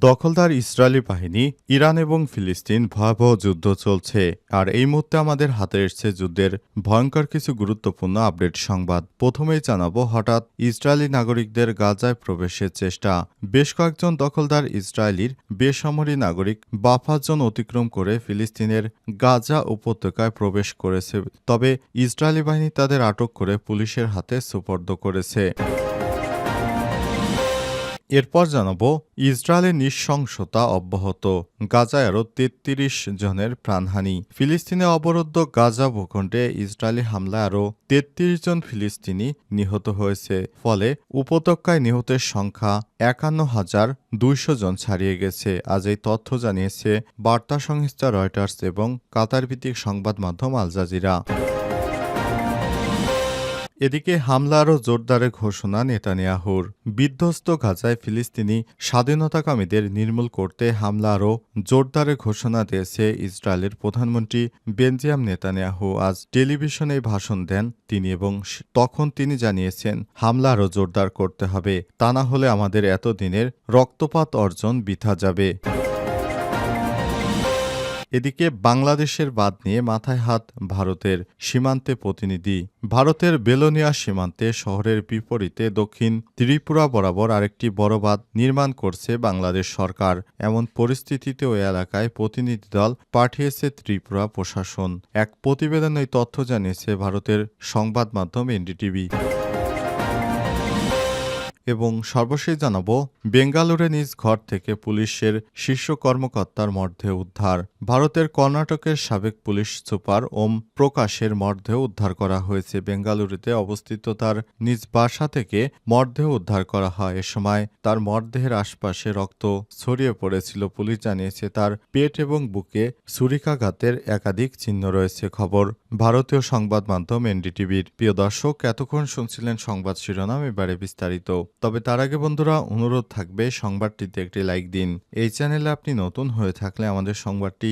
দখলদার ইসরায়েলি বাহিনী, ইরান এবং ফিলিস্তিন ভয়াবহ যুদ্ধ চলছে। আর এই মুহূর্তে আমাদের হাতে এসছে যুদ্ধের ভয়ঙ্কর কিছু গুরুত্বপূর্ণ আপডেট সংবাদ। প্রথমেই জানাব হঠাৎ ইসরায়েলি নাগরিকদের গাজায় প্রবেশের চেষ্টা। বেশ কয়েকজন দখলদার ইসরায়েলির বেসামরিক নাগরিক বাফাজন অতিক্রম করে ফিলিস্তিনের গাজা উপত্যকায় প্রবেশ করেছে। তবে ইসরায়েলি বাহিনী তাদের আটক করে পুলিশের হাতে সুপর্দ করেছে। এরপর জানাব ইসরায়েলের নৃশংসতা অব্যাহত। গাজায় আরও তেত্রিশ জনের প্রাণহানি। ফিলিস্তিনে অবরুদ্ধ গাজা ভূখণ্ডে ইসরায়েলি হামলায় আরও তেত্রিশ জন ফিলিস্তিনি নিহত হয়েছে। ফলে উপত্যকায় নিহতের সংখ্যা একান্ন হাজার দুইশো জন ছাড়িয়ে গেছে। আজ এই তথ্য জানিয়েছে বার্তা সংস্থা রয়টার্স এবং কাতারভিত্তিক সংবাদ মাধ্যম আল জাজিরা। এদিকে হামলা আরও জোরদারের ঘোষণা নেতানিয়াহুর। বিধ্বস্ত গাজায় ফিলিস্তিনি স্বাধীনতাকামীদের নির্মূল করতে হামলা আরও জোরদারের ঘোষণা দিয়েছে ইসরায়েলের প্রধানমন্ত্রী বেনজিয়াম নেতানিয়াহু। আজ টেলিভিশনে ভাষণ দেন তিনি এবং তখন তিনি জানিয়েছেন, হামলা আরও জোরদার করতে হবে। তা না হলে আমাদের এতদিনের রক্তপাত অর্জন বৃথা যাবে। এদিকে বাংলাদেশের বাদ নিয়ে মাথায় হাত ভারতের সীমান্তে প্রতিনিধি। ভারতের বেলোনিয়া সীমান্তে শহরের বিপরীতে দক্ষিণ ত্রিপুরা বরাবর আরেকটি বড় বাঁধ নির্মাণ করছে বাংলাদেশ সরকার। এমন পরিস্থিতিতে ওই এলাকায় প্রতিনিধি দল পাঠিয়েছে ত্রিপুরা প্রশাসন। এক প্রতিবেদনে তথ্য জানিয়েছে ভারতের সংবাদ মাধ্যম এনডিটিভি। এবং সর্বশেষ জানাব, বেঙ্গালুরে নিজ ঘর থেকে পুলিশের শীর্ষ কর্মকর্তার মর্ধে উদ্ধার। ভারতের কর্ণাটকের সাবেক পুলিশ সুপার ওম প্রকাশের মর্ধে উদ্ধার করা হয়েছে বেঙ্গালুরুতে অবস্থিত তার নিজ বাসা থেকে মর্ধে উদ্ধার করা হয়। এ সময় তার মরদেহের আশপাশে রক্ত ছড়িয়ে পড়েছিল। পুলিশ জানিয়েছে, তার পেট এবং বুকে ছুরিকাঘাতের একাধিক চিহ্ন রয়েছে। খবর, ভারতীয় সংবাদ মাধ্যম এনডিটিভির। প্রিয় দর্শক, এতক্ষণ শুনছিলেন সংবাদ শিরোনাম, এবারে বিস্তারিত। তবে তার আগে বন্ধুরা, অনুরোধ থাকবে, সংবাদটিতে একটি লাইক দিন। এই চ্যানেলে আপনি নতুন হয়ে থাকলে আমাদের সংবাদটি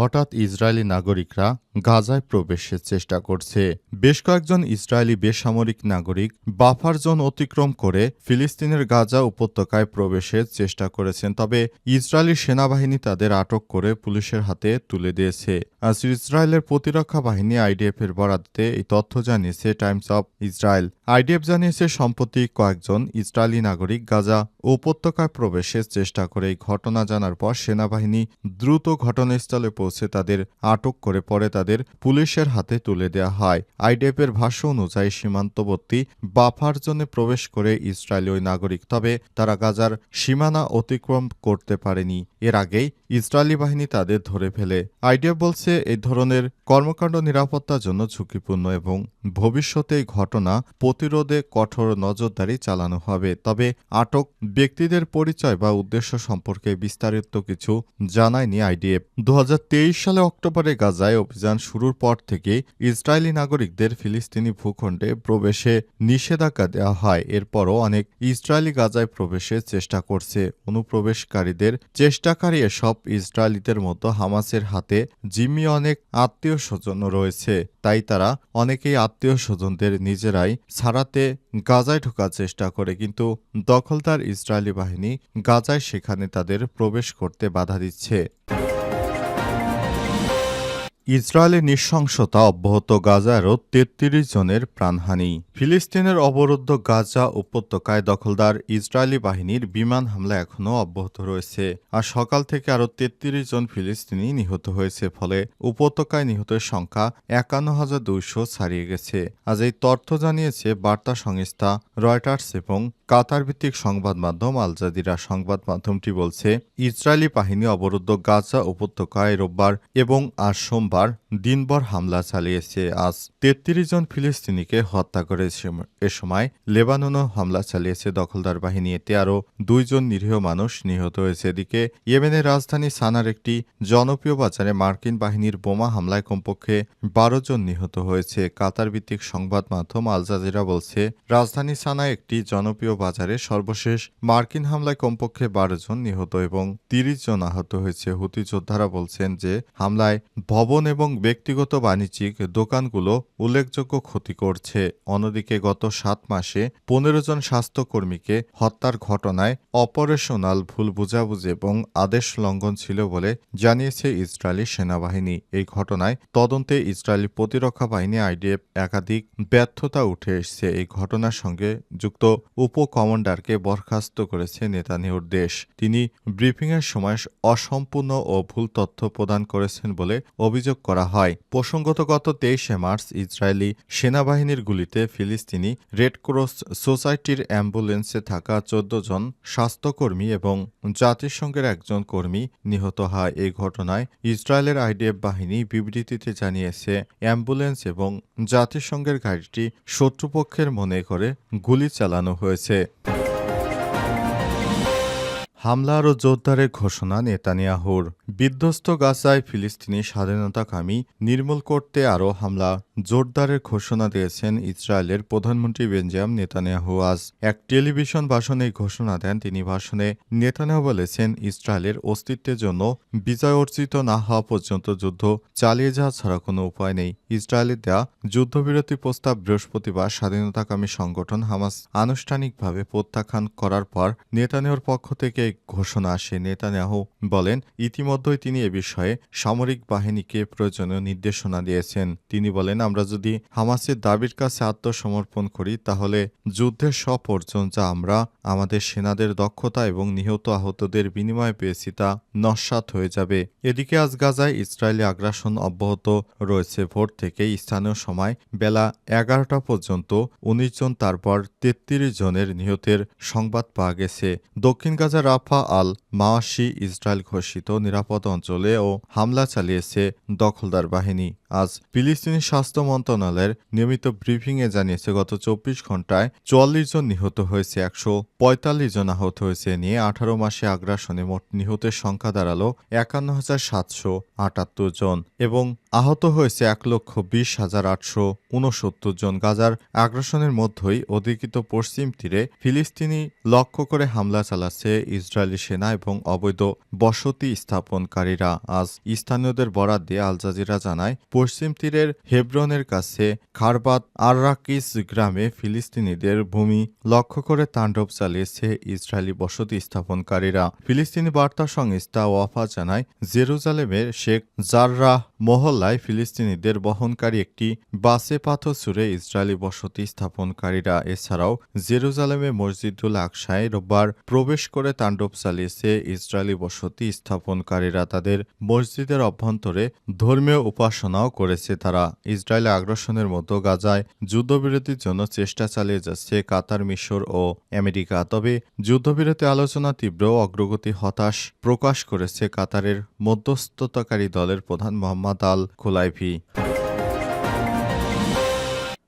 হঠাৎ ইসরায়েলি নাগরিকরা গাজায় প্রবেশের চেষ্টা করছে। বেশ কয়েকজন ইসরায়েলি বেসামরিক নাগরিক বাফার জোন অতিক্রম করে ফিলিস্তিনের গাজা উপত্যকায় প্রবেশের চেষ্টা করেছেন, তবে ইসরায়েলি সেনাবাহিনী তাদের আটক করে পুলিশের হাতে তুলে দিয়েছে। আজ ইসরায়েলের প্রতিরক্ষা বাহিনী আইডিএফ এর বরাদ্দে এই তথ্য জানিয়েছে টাইমস অব ইসরায়েল। আইডিএফ জানিয়েছে, সম্প্রতি কয়েকজন ইসরায়েলি নাগরিক গাজা উপত্যকায় প্রবেশের চেষ্টা করে এই ঘটনা জানার পর সেনাবাহিনী দ্রুত ঘটনাস্থলে পৌঁছে তাদের আটক করে পরে তাদের পুলিশের হাতে তুলে দেওয়া হয়। আইডিএফের ভাষ্য অনুযায়ী সীমান্তবর্তী বাফার জোনে প্রবেশ করে ইসরায়েলীয় নাগরিক, তবে তারা গাজার সীমানা অতিক্রম করতে পারেনি। এর আগেই ইসরায়েলি বাহিনী তাদের ধরে ফেলে। আইডিয়া বলছে এই ধরনের কর্মকাণ্ড নিরাপত্তার জন্য ঝুঁকিপূর্ণ এবং ভবিষ্যতে ঘটনা প্রতিরোধে কঠোর নজরদারি চালানো হবে। তবে আটক ব্যক্তিদের পরিচয় বা উদ্দেশ্য সম্পর্কে বিস্তারিত কিছু জানায়নি আইডিএফ। দু হাজার তেইশ সালে অক্টোবরে গাজায় অভিযান শুরুর পর থেকে ইসরায়েলি নাগরিকদের ফিলিস্তিনি ভূখণ্ডে প্রবেশে নিষেধাজ্ঞা দেওয়া হয়। এরপরও অনেক ইসরায়েলি গাজায় প্রবেশের চেষ্টা করছে। অনুপ্রবেশকারীদের চেষ্টাকারী এসব ইসরায়েলিদের মতো হামাসের হাতে জিম্মি অনেক আত্মীয় স্বজনও রয়েছে। তাই তারা অনেকেই আত্মীয় স্বজনদের নিজেরাই ছাড়াতে গাজায় ঢোকার চেষ্টা করে, কিন্তু দখলদার ইসরায়েলি বাহিনী গাজায় সেখানে তাদের প্রবেশ করতে বাধা দিচ্ছে। ইসরায়েলের নৃশংসতা অব্যাহত গাজারও তেত্রিশ জনের প্রাণহানি। ফিলিস্তিনের অবরুদ্ধ গাজা উপত্যকায় দখলদার ইসরায়েলি বাহিনীর বিমান হামলা এখনও অব্যাহত রয়েছে, আর সকাল থেকে আরও তেত্রিশ জন ফিলিস্তিনি নিহত হয়েছে, ফলে উপত্যকায় নিহতের সংখ্যা একান্ন হাজার দুইশো ছাড়িয়ে গেছে। আজ এই তথ্য জানিয়েছে বার্তা সংস্থা রয়টার্স এবং কাতার ভিত্তিক সংবাদ মাধ্যম আল জাজিরা সংবাদ মাধ্যমটি বলছে, ইসরায়েলি বাহিনী অবরুদ্ধ গাজা উপত্যকায় রোববার এবং আজ সোমবার দিনভর হামলা চালিয়েছে। আজ তেত্রিশ জন ফিলিস্তিনিকে হত্যা করে এ সময় লেবাননও হামলা চালিয়েছে। দখলদার বাহিনী এতে আরও দুইজন নিরীহ মানুষ নিহত হয়েছে। এদিকে ইয়েমেনের রাজধানী সানার একটি জনপ্রিয় বাজারে মার্কিন বাহিনীর বোমা হামলায় কমপক্ষে বারো জন নিহত হয়েছে। কাতার ভিত্তিক সংবাদ মাধ্যম আল জাজিরা বলছে, রাজধানী সানায় একটি জনপ্রিয় বাজারে সর্বশেষ মার্কিন হামলায় কমপক্ষে বারো জন নিহত এবং তিরিশ জন আহত হয়েছে। হুতি যোদ্ধারা বলছেন যে হামলায় ভবন এবং ব্যক্তিগত বাণিজ্যিক দোকানগুলো উল্লেখযোগ্য ক্ষতি করছে। অন্যদিকে গত সাত মাসে পনেরো জন স্বাস্থ্যকর্মীকে হত্যার ঘটনায় অপারেশনাল ভুল বুঝাবুঝি এবং আদেশ লঙ্ঘন ছিল বলে জানিয়েছে ইসরায়েলি সেনাবাহিনী। এই ঘটনায় তদন্তে ইসরায়েলি প্রতিরক্ষা বাহিনী, আইডিএফ একাধিক ব্যর্থতা উঠে এসেছে। এই ঘটনার সঙ্গে যুক্ত উপ কমান্ডারকে বরখাস্ত করেছে নেতানিয়াহুর দেশ। তিনি ব্রিফিংয়ের সময় অসম্পূর্ণ ও ভুল তথ্য প্রদান করেছেন বলে অভিযোগ করা হয়। প্রসঙ্গত, গত তেইশে মার্চ ইসরায়েলি সেনাবাহিনীর গুলিতে ফিলিস্তিনি রেড ক্রস সোসাইটির অ্যাম্বুলেন্সে থাকা চোদ্দ জন স্বাস্থ্যকর্মী এবং জাতিসংঘের একজন কর্মী নিহত হয়। এই ঘটনায় ইসরায়েলের আইডিএফ বাহিনী বিবৃতিতে জানিয়েছে, অ্যাম্বুলেন্স এবং জাতিসংঘের গাড়িটি শত্রুপক্ষের মনে করে গুলি চালানো হয়েছে। journée. হামলা আরও জোরদারের ঘোষণা নেতানিয়াহুর। বিধ্বস্ত গাজায় ফিলিস্তিনি স্বাধীনতাকামী নির্মূল করতে আরও হামলা। জোরদারের ঘোষণা দিয়েছেন ইসরায়েলের প্রধানমন্ত্রী বেঞ্জাম নেতানিয়াহু। আজ এক টেলিভিশন ভাষণে ঘোষণা দেন তিনি। ভাষণে নেতানিয়াহু বলেছেন, ইসরায়েলের অস্তিত্বের জন্য বিজয় অর্জিত না হওয়া পর্যন্ত যুদ্ধ চালিয়ে যাওয়া ছাড়া কোনো উপায় নেই। ইসরায়েলের দেয়া যুদ্ধবিরতি প্রস্তাব বৃহস্পতিবার স্বাধীনতাকামী সংগঠন হামাস আনুষ্ঠানিকভাবে প্রত্যাখ্যান করার পর নেতানিয়াহুর পক্ষ থেকে এই ঘোষণা আসে। নেতানিয়াহু বলেন, ইতিমধ্যেই তিনি এ বিষয়ে সামরিক বাহিনীকে প্রয়োজনীয় নির্দেশনা দিয়েছেন। তিনি বলেন, আমরা যদি হামাসের দাবির কাছে আত্মসমর্পণ করি, তাহলে যুদ্ধের সব অর্জন যা আমরা, আমাদের সেনাদের দক্ষতা এবং নিহত আহতদের বিনিময়ে পেয়েছি, তা নস্বাত হয়ে যাবে। এদিকে আজ গাজায় ইসরায়েলি আগ্রাসন অব্যাহত রয়েছে। ভোর থেকে স্থানীয় সময় বেলা এগারোটা পর্যন্ত উনিশ জন, তারপর তেত্রিশ জনের নিহতের সংবাদ পাওয়া গেছে। দক্ষিণ Gaza Rafah Al Mawasi Israel ঘোষিত নিরাপদ অঞ্চলে ও হামলা চালিয়েছে দখলদার বাহিনী। আজ ফিলিস্তিনি স্বাস্থ্য মন্ত্রণালয়ের নিয়মিত ব্রিফিংয়ে জানিয়েছে, গত চব্বিশ ঘন্টায় চুয়াল্লিশ জন নিহত হয়েছে, একশো পঁয়তাল্লিশ জন আহত হয়েছে নিয়ে আঠারো মাসে আগ্রাসনে মোট নিহতের সংখ্যা দাঁড়াল একান্ন হাজার সাতশো আটাত্তর জন এবং আহত হয়েছে এক লক্ষ বিশ হাজার আটশো উনসত্তর জন। গাজার আগ্রাসনের মধ্যেই অধিকৃত পশ্চিম তীরে ফিলিস্তিনি লক্ষ্য করে হামলা চালাচ্ছে ইসরায়েলি সেনা এবং অবৈধ বসতি স্থাপনকারীরা। আজ স্থানীয়দের বরাদ দিয়ে আল জাজিরা জানায়, পশ্চিম তীরের হেব্রনের কাছে খারবাত আররাকিস গ্রামে ফিলিস্তিনিদের ভূমি লক্ষ্য করে তাণ্ডব চালিয়েছে ইসরায়েলি বসতি স্থাপনকারীরা। ফিলিস্তিনি বার্তা সংস্থা ওয়াফা জানায়, জেরুজালেমের শেখ জাররাহ মহল্লায় ফিলিস্তিনিদের বহনকারী একটি বাসে পাথর ছুড়ে ইসরায়েলি বসতি স্থাপনকারীরা, এছাড়াও জেরুজালেমে মসজিদুল আকসায় রোববার প্রবেশ করে তাণ্ডব চালিয়েছে ইসরায়েলি বসতি স্থাপনকারীরা। তাদের মসজিদের অভ্যন্তরে ধর্মীয় উপাসনাও করেছে তারা। ইসরায়েলে আগ্রাসনের মতো গাজায় যুদ্ধবিরতির জন্য চেষ্টা চালিয়ে যাচ্ছে কাতার, মিশর ও আমেরিকা। তবে যুদ্ধবিরতি আলোচনা তীব্র অগ্রগতি হতাশ প্রকাশ করেছে কাতারের মধ্যস্থতাকারী দলের প্রধান মোহাম্মদ আল Kolay Pi.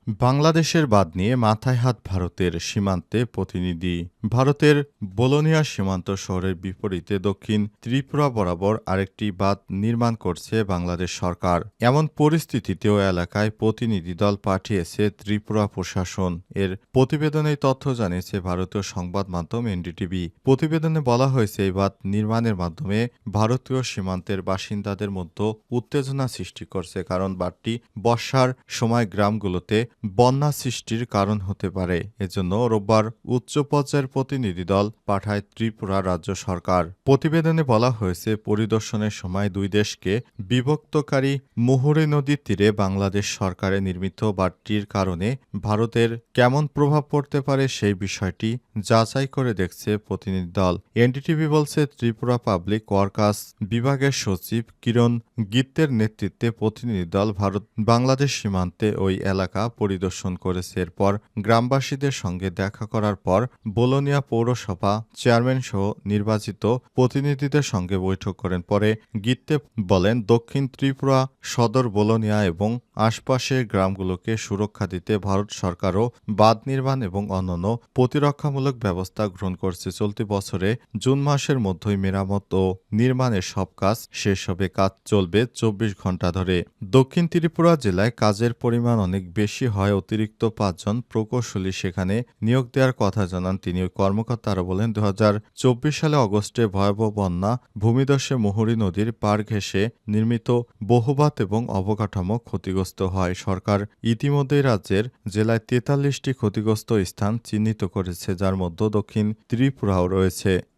বাংলাদেশের বাদ নিয়ে মাথায় হাত ভারতের সীমান্তে প্রতিনিধি। ভারতের বোলোনিয়া সীমান্ত শহরের বিপরীতে দক্ষিণ ত্রিপুরা বরাবর আরেকটি বাঁধ নির্মাণ করছে বাংলাদেশ সরকার। এমন পরিস্থিতিতেও এলাকায় প্রতিনিধি দল পাঠিয়েছে ত্রিপুরা প্রশাসন। এর প্রতিবেদনে তথ্য জানিয়েছে ভারতীয় সংবাদ মাধ্যম এনডিটিভি। প্রতিবেদনে বলা হয়েছে, এই বাঁধ নির্মাণের মাধ্যমে ভারতীয় সীমান্তের বাসিন্দাদের মধ্যে উত্তেজনা সৃষ্টি করছে, কারণ বাঁধটি বর্ষার সময় গ্রামগুলোতে বন্যা সৃষ্টির কারণ হতে পারে। এজন্য রোববার উচ্চ পর্যায়ের প্রতিনিধি দল পাঠায় ত্রিপুরা রাজ্য সরকার। প্রতিবেদনে বলা হয়েছে, পরিদর্শনের সময় দুই দেশকে বিভক্তকারী মুহুরী নদীর তীরে বাংলাদেশ সরকারের নির্মিত বাঁধটির কারণে ভারতের কেমন প্রভাব পড়তে পারে সেই বিষয়টি যাচাই করে দেখছে প্রতিনিধি দল। এনডিটিভি বলছে, ত্রিপুরা পাবলিক ওয়ার্কার্স বিভাগের সচিব কিরণ গিত্তের নেতৃত্বে প্রতিনিধি দল ভারত বাংলাদেশ সীমান্তে ওই এলাকা পরিদর্শন করেছে। এরপর গ্রামবাসীদের সঙ্গে দেখা করার পর বোলোনিয়া পৌরসভা চেয়ারম্যান সহ নির্বাচিত প্রতিনিধিদের সঙ্গে বৈঠক করেন। পরে গিত্তে বলেন, দক্ষিণ ত্রিপুরা সদর বোলোনিয়া এবং আশপাশের গ্রামগুলোকে সুরক্ষা দিতে ভারত সরকারও বাঁধ নির্মাণ এবং অন্যান্য প্রতিরক্ষামূলক ব্যবস্থা গ্রহণ করছে। চলতি বছরে জুন মাসের মধ্যেই মেরামত ও নির্মাণের সব কাজ শেষ হবে। কাজ চলবে চব্বিশ ঘণ্টা ধরে। দক্ষিণ ত্রিপুরা জেলায় কাজের পরিমাণ অনেক বেশি হয়। অতিরিক্ত পাঁচজন প্রকৌশলী সেখানে নিয়োগ দেওয়ার কথা জানান তিনি। ওই কর্মকর্তা আরও বলেন দু হাজার চব্বিশ সালে অগস্টে ভয়াবহ বন্যা ভূমিদস্যে মুহুরী নদীর পার ঘেঁষে নির্মিত বহুবাত এবং অবকাঠামো ক্ষতিগ্রস্ত হয়। সরকার ইতিমধ্যেই রাজ্যের জেলায় তেতাল্লিশটি ক্ষতিগ্রস্ত স্থান চিহ্নিত করেছে, যার মধ্যে দক্ষিণ ত্রিপুরাও রয়েছে।